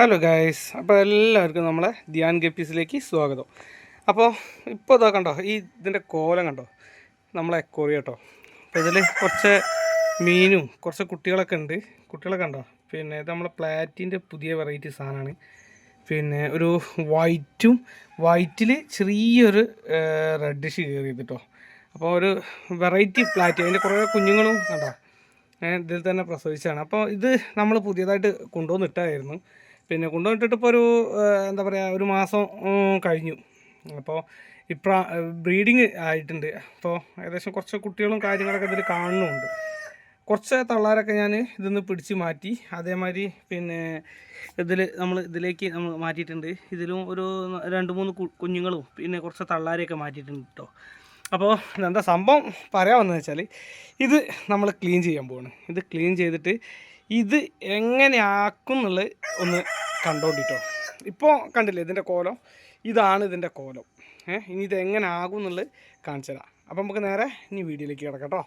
Hello guys അപ്പോൾ എല്ലാവർക്കും നമ്മളെ ധ്യാൻ ഗപ്പീസിലേക്ക് സ്വാഗതം. അപ്പോൾ ഇപ്പോൾ ഇതാ കണ്ടോ ഈ ഇതിന്റെ കോലം കണ്ടോ? നമ്മളെ എക്കോറി കേട്ടോ. അപ്പോൾ ഇതിൽ കുറച്ച് മീനും കുറച്ച് കുട്ടികളൊക്കെ ഉണ്ട്. കുട്ടികളൊക്കെ ഉണ്ടോ പിന്നെ ഇത് നമ്മളെ പ്ലാറ്റിന്റെ പുതിയ വെറൈറ്റി സാധനമാണ്. പിന്നെ ഒരു വൈറ്റും വൈറ്റിൽ ചെറിയൊരു റെഡിഷ് കയറി കേട്ടോ അപ്പോൾ ഒരു വെറൈറ്റി പ്ലാറ്റി അതിന്റെ കുറേ കുഞ്ഞുങ്ങളും കണ്ടോ? ഇതിൽ തന്നെ പ്രസവിച്ചാണ് അപ്പോൾ ഇത് നമ്മൾ പുതിയതായിട്ട് കൊണ്ടുവന്നിട്ടായിരുന്നു പിന്നെ കൊണ്ടുവന്നിട്ടിട്ട് ഇപ്പോൾ ഒരു എന്താ പറയുക ഒരു മാസം കഴിഞ്ഞു. അപ്പോൾ ഇപ്രാ ബ്രീഡിങ് ആയിട്ടുണ്ട്. അപ്പോൾ ഏകദേശം കുറച്ച് കുട്ടികളും കാര്യങ്ങളൊക്കെ ഇതിൽ കാണുന്നുണ്ട്. കുറച്ച് തള്ളാരൊക്കെ ഞാൻ ഇതിന്ന് പിടിച്ച് മാറ്റി. അതേമാതിരി പിന്നെ ഇതിൽ നമ്മൾ ഇതിലേക്ക് നമ്മൾ മാറ്റിയിട്ടുണ്ട്. ഇതിലും ഒരു രണ്ട് മൂന്ന് കുഞ്ഞുങ്ങളും പിന്നെ കുറച്ച് തള്ളാരെയൊക്കെ മാറ്റിയിട്ടുണ്ട് കേട്ടോ അപ്പോൾ എന്താ സംഭവം? പറയാമെന്ന് വെച്ചാൽ ഇത് നമ്മൾ ക്ലീൻ ചെയ്യാൻ പോവാണ്. ഇത് ക്ലീൻ ചെയ്തിട്ട് ഇത് എങ്ങനെയാക്കും എന്നുള്ളത് ഒന്ന് കണ്ടോണ്ടിട്ടോ. ഇപ്പോൾ കണ്ടില്ലേ ഇതിന്റെ കോലം? ഇതാണ് ഇതിന്റെ കോലം. ഇനി ഇത് എങ്ങനെ ആകും എന്നുള്ളത് കാണിച്ചു തരാം അപ്പം നമുക്ക് നേരെ ഇനി വീഡിയോയിലേക്ക് കിടക്കാം കേട്ടോ.